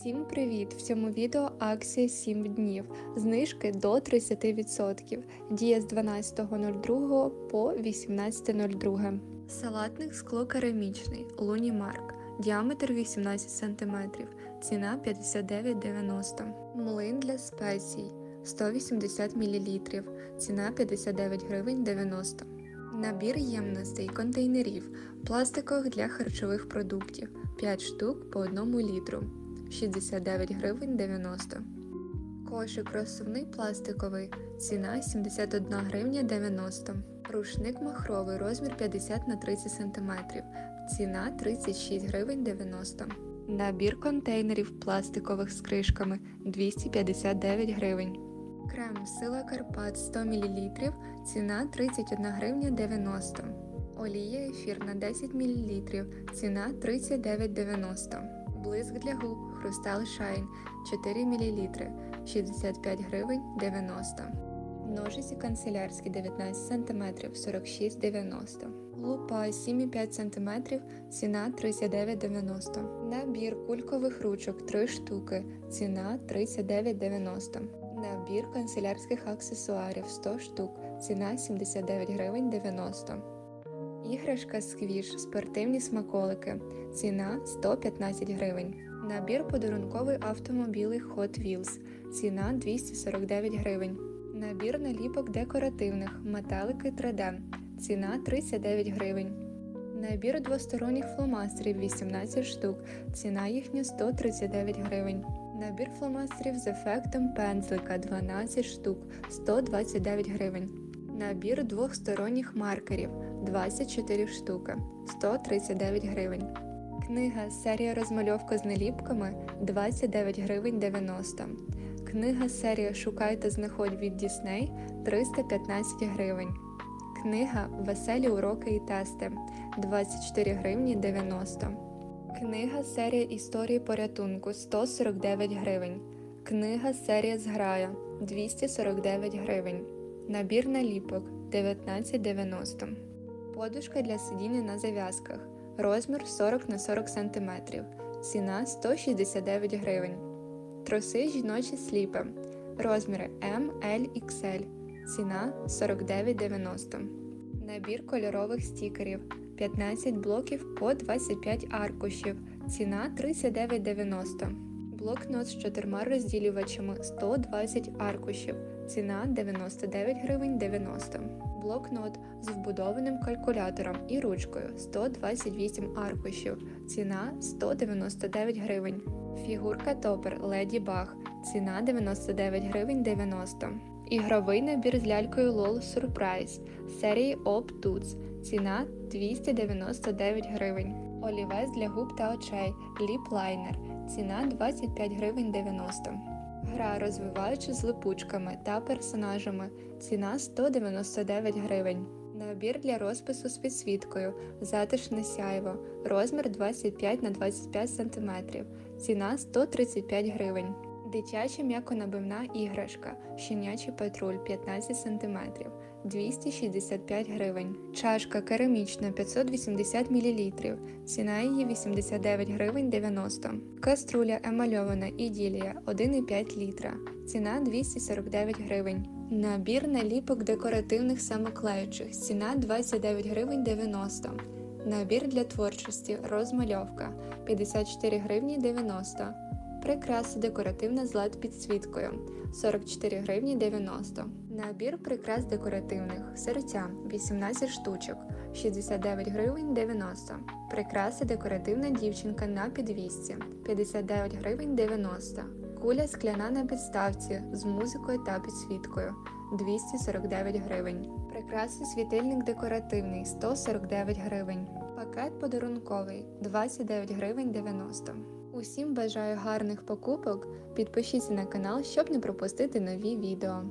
Всім привіт! В цьому відео акція 7 днів. Знижки до 30%. Діє з 12.02 по 18.02. Салатник скло керамічний Лунімарк. Діаметр 18 см. Ціна 59,90. Млин для спецій 180 мл. Ціна 59 гривень 90. Набір ємностей контейнерів пластикових для харчових продуктів 5 штук по 1 літру 69 гривень 90. Кошик розсувний пластиковий. Ціна 71 гривня 90. Рушник махровий розмір 50 на 30 см. Ціна 36 гривень 90. Набір контейнерів пластикових з кришками 259 гривень. Крем Сила Карпат 100 мл. Ціна 31 гривня 90. Олія ефірна 10 мл. Ціна 39,90. Блиск для губ Хрустал Шайн 4 мл 65 гривень 90. Ножиці канцелярські 19 см 46,90. Лупа 7,5 см ціна 39,90. Набір кулькових ручок 3 штуки ціна 39,90. Набір канцелярських аксесуарів 100 штук ціна 79 гривень 90. Іграшка сквіш, спортивні смаколики. Ціна 115 гривень. Набір подарунковий автомобілий Hot Wheels. Ціна 249 гривень. Набір наліпок декоративних металики 3D. Ціна 39 гривень. Набір двосторонніх фломастерів 18 штук. Ціна їхня 139 гривень. Набір фломастерів з ефектом пензлика 12 штук 129 гривень. Набір двохсторонніх маркерів 24 штуки 139 гривень. Книга серія розмальовка з наліпками 29 гривень 90. Книга серія Шукайте знаходь від Дісней 315 гривень. Книга Веселі уроки і тести 24 гривні 90. Книга серія історії порятунку 149 гривень. Книга серія зграя 249 гривень. Набір наліпок 19,90. Подушка для сидіння на зав'язках. Розмір 40 на 40 см. Ціна 169 гривень. Троси жіночі сліпи. Розміри М, L, XL. Ціна 49,90. Набір кольорових стікерів. 15 блоків по 25 аркушів. Ціна 39,90. Блокнот з чотирма розділювачами 120 аркушів. Ціна 99 гривень 90. Блокнот з вбудованим калькулятором і ручкою 128 аркушів. Ціна 199 гривень. Фігурка топер Леді Баг. Ціна 99 гривень 90. Ігровий набір з лялькою LOL Surprise серії Op Tuts. Ціна 299 гривень. Олівець для губ та очей Liner. Ціна 25 гривень 90. Гра розвиваючи з липучками та персонажами. Ціна 199 гривень. Набір для розпису з підсвіткою. Затишне сяйво. Розмір 25 на 25 см. Ціна 135 гривень. Дитяча м'яконабивна іграшка. Щенячий патруль 15 см. 265 гривень. Чашка керамічна 580 мл. Ціна її 89 гривень 90. Каструля емальована іділія 1,5 літра. Ціна 249 гривень. Набір наліпок декоративних самоклеючих. Ціна 29 гривень 90. Набір для творчості розмальовка 54 гривні 90. Прикраса декоративна з лад підсвіткою 44 гривні 90. Набір прикрас декоративних серця 18 штучок 69 гривень 90. Прикраса декоративна дівчинка на підвісці 59 гривень 90. Куля скляна на підставці з музикою та підсвіткою 249 гривень. Прикраси світильник декоративний 149 гривень. Пакет подарунковий 29 гривень 90. Усім бажаю гарних покупок. Підпишіться на канал, щоб не пропустити нові відео.